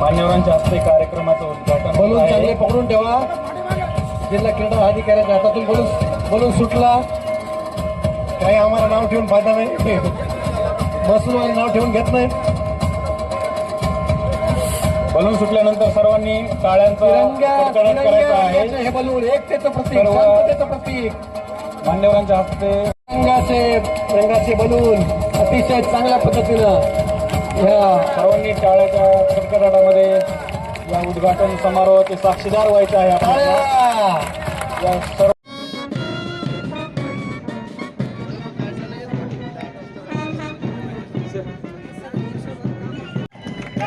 मान्यवरांच्या हस्ते कार्यक्रमाचं उद्घाटन बलून. चांगले पकडून ठेवा. जिल्हा क्रीडा अधिकाऱ्याच्या हातातून बलून बलून सुटला. काही आम्हाला नाव ठेवून फायदा नाही. महसूलवाले नाव ठेवून घेत नाही बलून सुटल्यानंतर सर्वांनी टाळ्यांचा हे बलून एकतेचं प्रतीक प्रतीक. मान्यवरांच्या हस्ते रंगाचे रंगाचे बलून अतिशय चांगल्या पद्धतीनं ह्या सर्वांनी टाळ्याच्या कडकडाटामध्ये या उद्घाटन समारोहाचे साक्षीदार व्हायचे आहे. आपल्याला या सर्व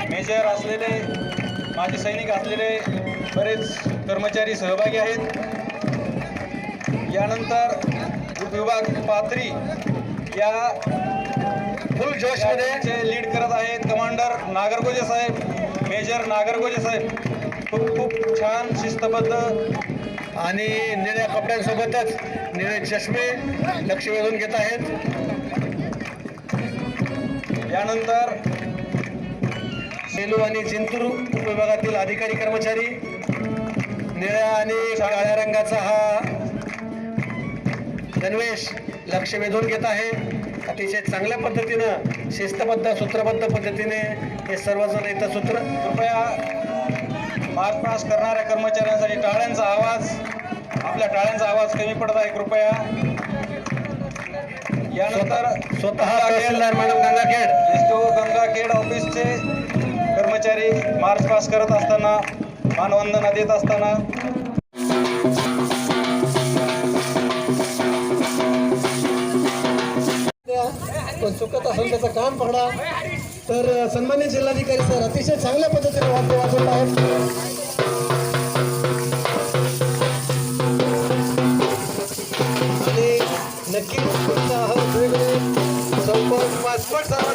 मेजर असलेले माझे सैनिक असलेले बरेच कर्मचारी सहभागी आहेत. यानंतर विभाग पात्री या फुल जोशमध्ये लीड करत आहेत कमांडर नागरगोजे साहेब मेजर नागरगोजे साहेब. खूप खूप छान शिस्तबद्ध आणि निळ्या कपड्यांसोबतच निळे चष्मे लक्ष वेधून घेत आहेत. यानंतर सेलू आणि जिंतूर उपविभागातील अधिकारी कर्मचारी निळ्या आणि काळ्या रंगाचा हा गणवेश लक्ष वेधून घेत आहे. अतिशय चांगल्या पद्धतीनं शिस्तबद्ध सूत्रबद्ध पद्धतीने हे सर्वजण इथं सूत्र कृपया मार्च पास करणाऱ्या कर्मचाऱ्यांसाठी टाळ्यांचा आवाज आपल्या टाळ्यांचा आवाज कमी पडत आहे कृपया. यानंतर स्वतः तहसीलदार मॅडम गंगाखेड. एस गंगाखेड ऑफिसचे कर्मचारी मार्च पास करत असताना मानवंदना देत असताना. पण चुकत असून त्याचं काम पडा तर सन्मान्य जिल्हाधिकारी सर अतिशय चांगल्या पद्धतीने वाद्य वाजवलं आहे नक्कीच उत्साह वेगळे चौपट पाचपट